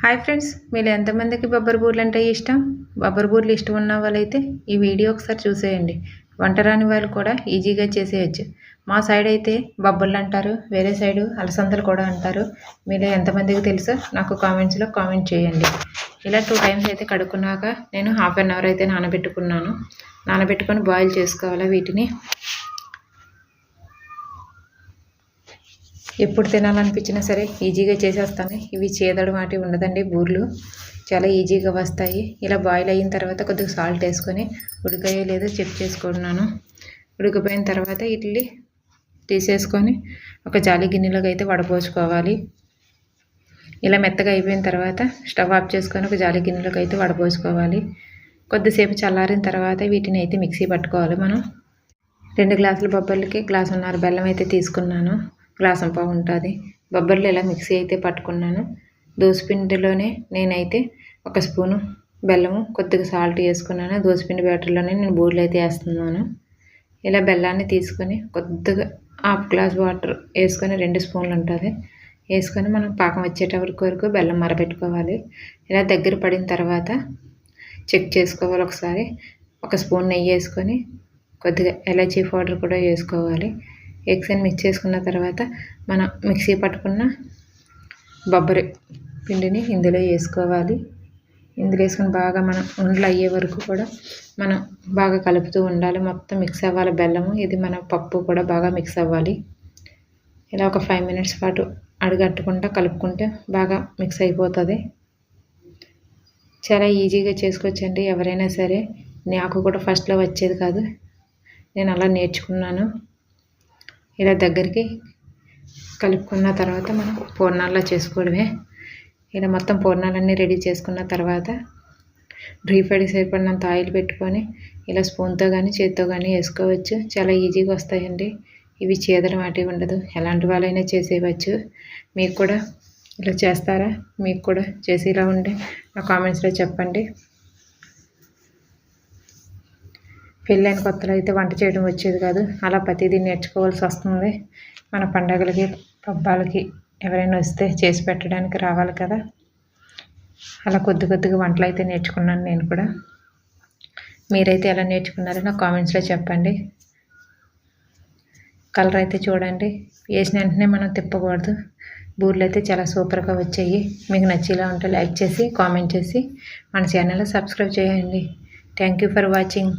Hi friends మీరు ఎంతమందికి బొబ్బరి బూర్లు అంటే ఇష్టం? బొబ్బరి బూర్లు ఇష్టం ఉన్న వాళ్ళైతే ఈ వీడియో ఒకసారి చూసేయండి. వంట రాని వాళ్ళు కూడా ఈజీగా చేసేయచ్చు. మా సైడ్ అయితే బొబ్బర్లు అంటారు వేరే సైడు అలసందలు కూడా అంటారు. మీరు ఎంతమందికి తెలుసో నాకు కామెంట్స్లో కామెంట్ చేయండి. ఇలా టూ టైమ్స్ అయితే కడుక్కున్నాక నేను హాఫ్ అన్ అవర్ అయితే నానబెట్టుకున్నాను. నానబెట్టుకొని బాయిల్ చేసుకోవాలి వీటిని. ఎప్పుడు తినాలనిపించినా సరే ఈజీగా చేసేస్తాను. ఇవి చేదడు మాటి ఉండదండి బూర్లు. చాలా ఈజీగా వస్తాయి. ఇలా బాయిల్ అయిన తర్వాత కొద్దిగా సాల్ట్ వేసుకొని ఉడికాయో లేదో చెక్ చేసుకుంటున్నాను. ఉడికిపోయిన తర్వాత ఇడ్లీ తీసేసుకొని ఒక జాలి గిన్నెలోకి అయితే వడపోసుకోవాలి. ఇలా మెత్తగా అయిపోయిన తర్వాత స్టవ్ ఆఫ్ చేసుకొని ఒక జాలి గిన్నెలోకి అయితే వడపోసుకోవాలి. కొద్దిసేపు చల్లారిన తర్వాత వీటిని అయితే మిక్సీ పట్టుకోవాలి మనం. రెండు గ్లాసుల బొబ్బర్లకి గ్లాసున్నర బెల్లం అయితే తీసుకున్నాను. గ్లాసం పావు ఉంటుంది. బొబ్బర్లు ఇలా మిక్సీ అయితే పట్టుకున్నాను. దోసపిండిలోనే నేనైతే ఒక స్పూను బెల్లము కొద్దిగా సాల్ట్ వేసుకున్నాను. దోసపిండి బ్యాటర్లోనే నేను బూరెలు అయితే వేస్తున్నాను. ఇలా బెల్లాన్ని తీసుకొని కొద్దిగా హాఫ్ గ్లాస్ వాటర్ వేసుకొని రెండు స్పూన్లు ఉంటుంది. వేసుకొని మనం పాకం వచ్చేటప్పటికి వరకు బెల్లం మరబెట్టుకోవాలి. ఇలా దగ్గర పడిన తర్వాత చెక్ చేసుకోవాలి ఒకసారి. ఒక స్పూన్ నెయ్యి వేసుకొని కొద్దిగా ఎలచీ పౌడర్ కూడా వేసుకోవాలి. ఎగ్స్ అని మిక్స్ చేసుకున్న తర్వాత మనం మిక్సీ పట్టుకున్న బొబ్బరి పిండిని ఇందులో వేసుకోవాలి. ఇందులో వేసుకుని బాగా మనం ఉండలు అయ్యే వరకు కూడా మనం బాగా కలుపుతూ ఉండాలి. మొత్తం మిక్స్ అవ్వాలి బెల్లము ఇది మన పప్పు కూడా బాగా మిక్స్ అవ్వాలి. ఇలా ఒక ఫైవ్ మినిట్స్ పాటు అడుగట్టుకుంటా కలుపుకుంటే బాగా మిక్స్ అయిపోతుంది. చాలా ఈజీగా చేసుకోవచ్చండి. ఎవరైనా సరే నాకు కూడా ఫస్ట్లో వచ్చేది కాదు. నేను అలా నేర్చుకున్నాను. ఇలా దగ్గరికి కలుపుకున్న తర్వాత మనం పూర్ణాల్లో చేసుకోవడమే. ఇలా మొత్తం పూర్ణాలన్నీ రెడీ చేసుకున్న తర్వాత డ్రీ ఫ్రైడ్కి సరిపడినంత ఆయిల్ పెట్టుకొని ఇలా స్పూన్తో కానీ చేతితో కానీ వేసుకోవచ్చు. చాలా ఈజీగా వస్తాయండి. ఇవి చేదడం అటు ఉండదు. ఎలాంటి వాళ్ళైనా చేసేయవచ్చు. మీకు కూడా ఇలా చేస్తారా? మీకు కూడా చేసి ఇలా ఉండే నా కామెంట్స్లో చెప్పండి. పెళ్ళైన కొత్తలో అయితే వంట చేయడం వచ్చేది కాదు. అలా ప్రతిదీ నేర్చుకోవాల్సి వస్తుంది. మన పండగలకి పబ్బాలకి ఎవరైనా వస్తే చేసి పెట్టడానికి రావాలి కదా. అలా కొద్ది కొద్దిగా వంటలు అయితే నేర్చుకున్నాను నేను కూడా. మీరైతే ఎలా నేర్చుకున్నారో నా కామెంట్స్లో చెప్పండి. కలర్ అయితే చూడండి. వేసిన వెంటనే మనం తిప్పకూడదు. బూర్లు అయితే చాలా సూపర్గా వచ్చాయి. మీకు నచ్చేలా ఉంటే లైక్ చేసి కామెంట్ చేసి మన ఛానల్ సబ్స్క్రైబ్ చేయండి. Thank you for watching.